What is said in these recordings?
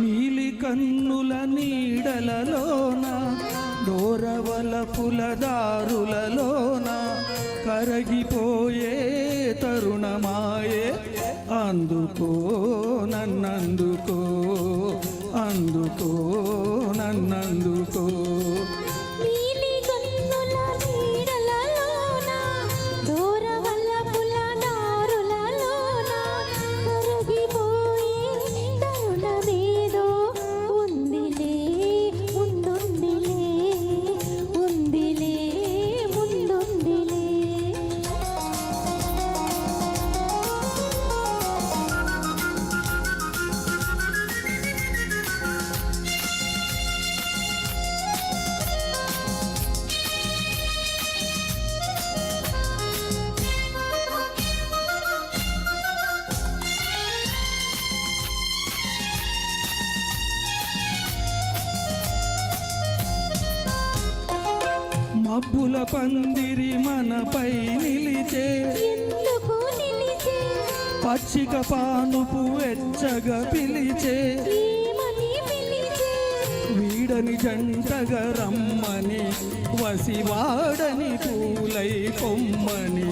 నీలి కన్నుల నీడలలోన దోరవల పులదారులలోన కరగిపోయే తరుణమాయే అందుకో నన్నందుకో అందుకో నన్నందుకో. మబ్బుల పందిరి మనపై నిలిచే పచ్చిక పానుపు వెచ్చగా పిలిచే వీడని జంటగా రమ్మని వసివాడని పూలై కొమ్మని.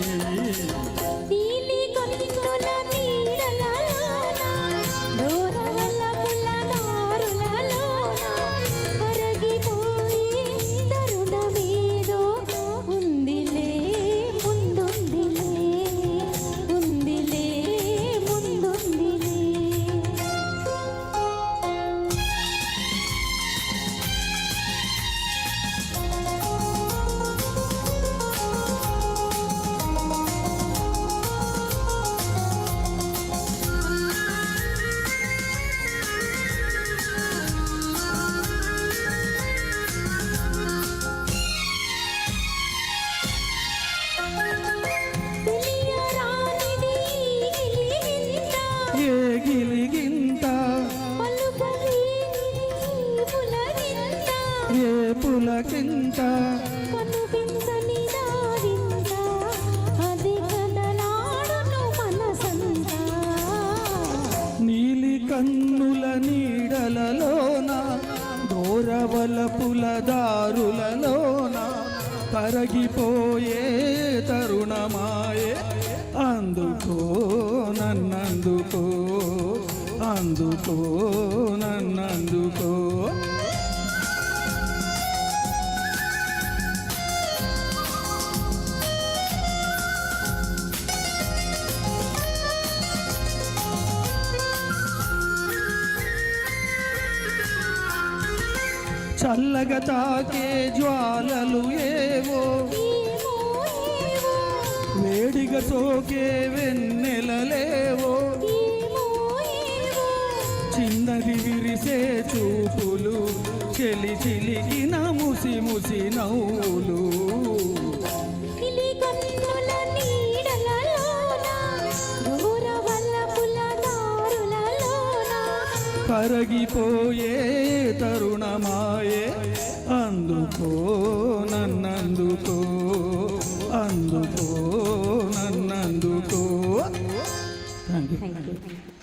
పులకింత నీలి కన్నుల నీడలలోన దూరవల పులదారులలోన కరగిపోయే తరుణమాయే. అందుకో నన్నందుకో అందుకో నన్నందుకో. చల్లగా తాకే జ్వాలలు ఏవో వేడిగా సోకే వెన్నెలలేవో చిన్నది విరిసే చూపులు చెలి చిలికిన ముసి ముసి నవ్వులు. కరగిపోయే తరుణమాయే. అందుకో నన్నందుకో అందుకో నన్నందుకో. Thank you